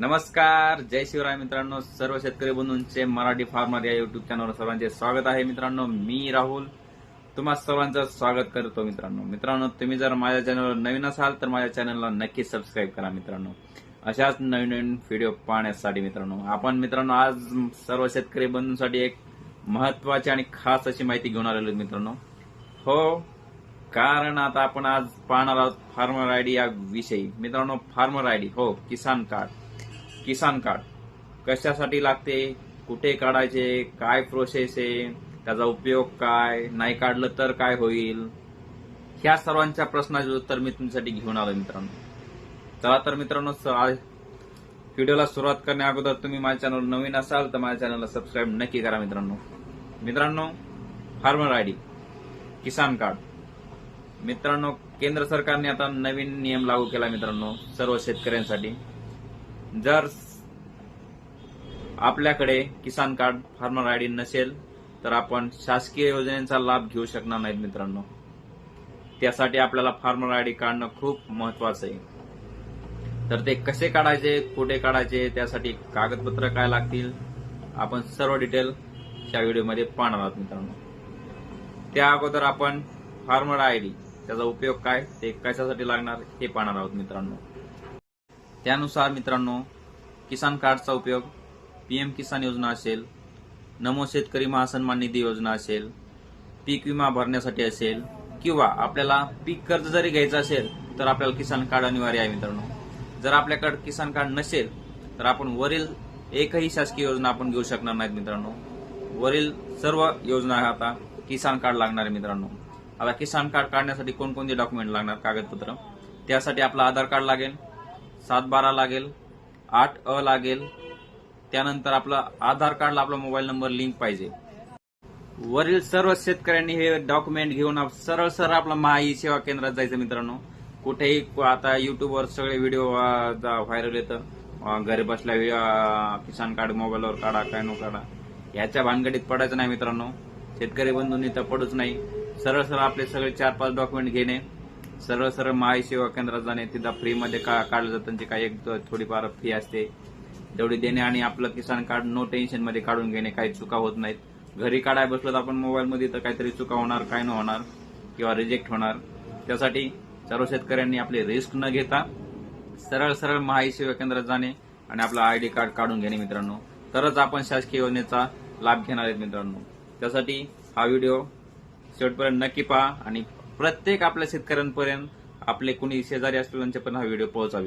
नमस्कार जय शिवराय मित्रांनो सर्व शेतकरी बंधूंचे मराठी फार्मर या युट्यूब चॅनलवर सर्वांचे स्वागत आहे. मित्रांनो मी राहुल. तुम्हा सर्वांचं स्वागत करतो मित्रांनो. मित्रांनो तुम्ही जर माझ्या चॅनलवर नवीन असाल तर माझ्या चॅनलला नक्की सबस्क्राईब करा मित्रांनो. अशाच नवीन नवीन व्हिडिओ पाहण्यासाठी मित्रांनो. आपण मित्रांनो आज सर्व शेतकरी बंधूंसाठी एक महत्वाची आणि खास अशी माहिती घेऊन आलेलो मित्रांनो. हो कारण आता आपण आज पाहणार आहोत फार्मर आयडी या विषयी. मित्रांनो फार्मर आयडी हो किसान कार्ड. किसान कार्ड. कशासाठी लागते? कुठे काढायचे? काय प्रोसेस आहे? त्याचा उपयोग काय? नाही काढलं तर काय होईल? ह्या सर्वांच्या प्रश्नाचे उत्तर मी तुमच्यासाठी घेऊन आलो मित्रांनो. चला तर मित्रांनो आज व्हिडिओला सुरुवात करण्या अगोदर तुम्ही माझ्या चॅनल नवीन असाल तर माझ्या चॅनलला सबस्क्राईब नक्की करा मित्रांनो. मित्रांनो farmer I D Kisan card. मित्रांनो केंद्र सरकारने आता नवीन नियम लागू केला मित्रांनो सर्व शेतकऱ्यांसाठी. जर आपल्याकडे किसान कार्ड फार्मर आयडी नसेल तर आपण शासकीय योजनेचा लाभ घेऊ शकणार नाहीत मित्रांनो. त्यासाठी आपल्याला फार्मर आयडी काढणं खूप महत्वाचं आहे. तर ते कसे काढायचे कुठे काढायचे त्यासाठी कागदपत्र काय लागतील आपण सर्व डिटेल या व्हिडिओमध्ये पाहणार आहोत मित्रांनो. त्या अगोदर आपण फार्मर आयडी त्याचा उपयोग काय ते कशासाठी लागणार हे पाहणार आहोत मित्रांनो. त्यानुसार मित्रांनो किसान कार्डचा उपयोग पीएम किसान योजना असेल नमो शेतकरी महासन्मान निधी योजना असेल पीक विमा भरण्यासाठी असेल किंवा आपल्याला पीक कर्ज जरी घ्यायचं असेल तर आपल्याला किसान कार्ड अनिवार्य आहे मित्रांनो. जर आपल्याकडे किसान कार्ड नसेल तर आपण वरील एकही शासकीय योजना आपण घेऊ शकणार नाहीत मित्रांनो. वरील सर्व योजना आता किसान कार्ड लागणार आहे मित्रांनो. आता किसान कार्ड काढण्यासाठी कोणकोणते डॉक्युमेंट लागणार? कागदपत्र. त्यासाठी आपलं आधार कार्ड लागेल. सात बारा लागेल आठ अ लागेल. त्यानंतर आपलं आधार कार्डला आपला मोबाईल नंबर लिंक पाहिजे. वरील सर्व शेतकऱ्यांनी हे डॉक्युमेंट घेऊन सरळ सरळ आपला महाई सेवा केंद्रात जायचं मित्रांनो. कुठेही आता युट्यूबवर सगळे व्हिडिओ व्हायरल येतं. घरी बसल्या किसान कार्ड मोबाईलवर काढा काय नो काढा. याच्या भानगडीत पडायचं नाही मित्रांनो. शेतकरी बंधूंनी तर पडूच नाही. सरळ सरळ आपले सगळे चार पाच डॉक्युमेंट घेणे. सरळ सरळ महाईसेवा केंद्रात जाणे तिथं फ्रीमध्ये का काढलं जातं त्यांची काही एक थोडीफार फी असते. तेवढी देणे आणि आपलं किसान कार्ड नो टेन्शनमध्ये काढून घेणे काही चुका होत नाहीत. घरी काढाय बसलो तर आपण मोबाईलमध्ये तर काहीतरी चुका होणार काय न होणार किंवा रिजेक्ट होणार. त्यासाठी सर्व शेतकऱ्यांनी आपली रिस्क न घेता सरळ सरळ महाई सेवा केंद्रात जाणे आणि आपलं आयडी कार्ड काढून घेणे मित्रांनो. तरच आपण शासकीय योजनेचा लाभ घेणार आहेत मित्रांनो. त्यासाठी हा व्हिडिओ शेवटपर्यंत नक्की पहा आणि प्रत्येक आपल्या शेतकऱ्यांपर्यंत आपले कुणी शेजारी असलेल्यांच्यापर्यंत हा व्हिडिओ पोहोचावी.